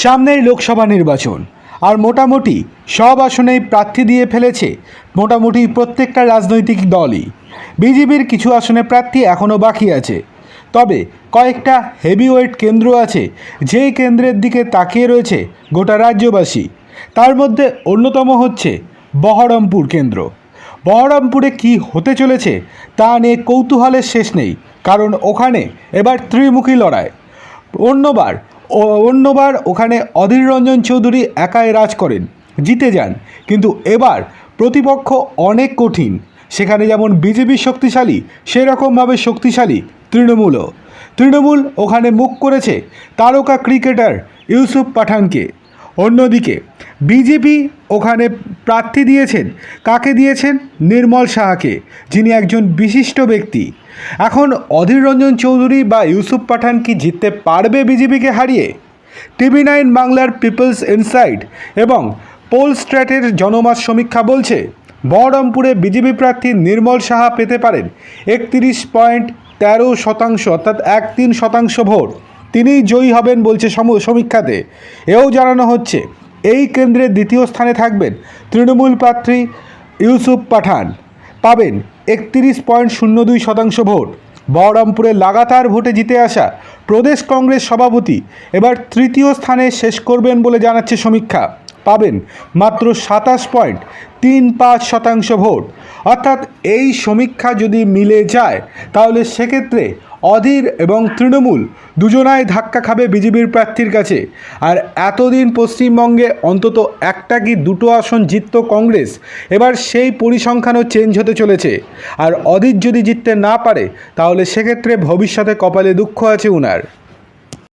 সামনেই লোকসভা নির্বাচন। আর মোটামুটি সব আসনেই প্রার্থী দিয়ে ফেলেছে মোটামুটি প্রত্যেকটা রাজনৈতিক দলই। বিজেপির কিছু আসনে প্রার্থী এখনও বাকি আছে। তবে কয়েকটা হেভিওয়েট কেন্দ্র আছে, যেই কেন্দ্রের দিকে তাকিয়ে রয়েছে গোটা রাজ্যবাসী। তার মধ্যে অন্যতম হচ্ছে বহরমপুর কেন্দ্র। বহরমপুরে কি হতে চলেছে তা নিয়ে কৌতূহলের শেষ নেই, কারণ ওখানে এবার ত্রিমুখী লড়াই। অন্যবার অন্যবার ওখানে অধীর রঞ্জন চৌধুরী একাই রাজ করেন, জিতে যান। কিন্তু এবার প্রতিপক্ষ অনেক কঠিন। সেখানে যেমন বিজেপি শক্তিশালী, সেরকমভাবে শক্তিশালী তৃণমূলও। তৃণমূল ওখানে মুখ করেছে তারকা ক্রিকেটার ইউসুফ পাঠানকে। অন্যদিকে বিজেপি ওখানে প্রার্থী দিয়েছেন। কাকে দিয়েছেন? নির্মল সাহাকে, যিনি একজন বিশিষ্ট ব্যক্তি। এখন অধীর রঞ্জন চৌধুরী বা ইউসুফ পাঠান কি জিততে পারবে বিজেপিকে হারিয়ে? টিভি নাইন বাংলার পিপলস ইনসাইড এবং পোল স্ট্র্যাটের জনমত সমীক্ষা বলছে, বহরমপুরে বিজেপি প্রার্থী নির্মল সাহা পেতে পারেন একত্রিশ পয়েন্ট তেরো শতাংশ, অর্থাৎ এক তিন শতাংশ ভোট। তিনিই জয়ী হবেন বলছে সম- সমীক্ষাতে। এও জানানো হচ্ছে এই কেন্দ্রের দ্বিতীয় স্থানে থাকবেন তৃণমূল প্রার্থী ইউসুফ পাঠান। পাবেন একত্রিশ পয়েন্ট শূন্য দুই শতাংশ ভোট। বহরমপুরে লাগাতার ভোটে জিতে আসা প্রদেশ কংগ্রেস সভাপতি এবার তৃতীয় স্থানে শেষ করবেন বলে জানাচ্ছে সমীক্ষা। পাবেন মাত্র সাতাশ পয়েন্ট তিন পাঁচ শতাংশ ভোট। অর্থাৎ এই সমীক্ষা যদি মিলে যায়, তাহলে সেক্ষেত্রে অধীর এবং তৃণমূল দুজনায় ধাক্কা খাবে বিজেপির প্রার্থীর কাছে। আর এতদিন পশ্চিমবঙ্গে অন্তত একটা কি দুটো আসন জিতত কংগ্রেস, এবার সেই পরিসংখ্যানও চেঞ্জ হতে চলেছে। আর অধীর যদি জিততে না পারে, তাহলে সেক্ষেত্রে ভবিষ্যতে কপালে দুঃখ আছে উনার।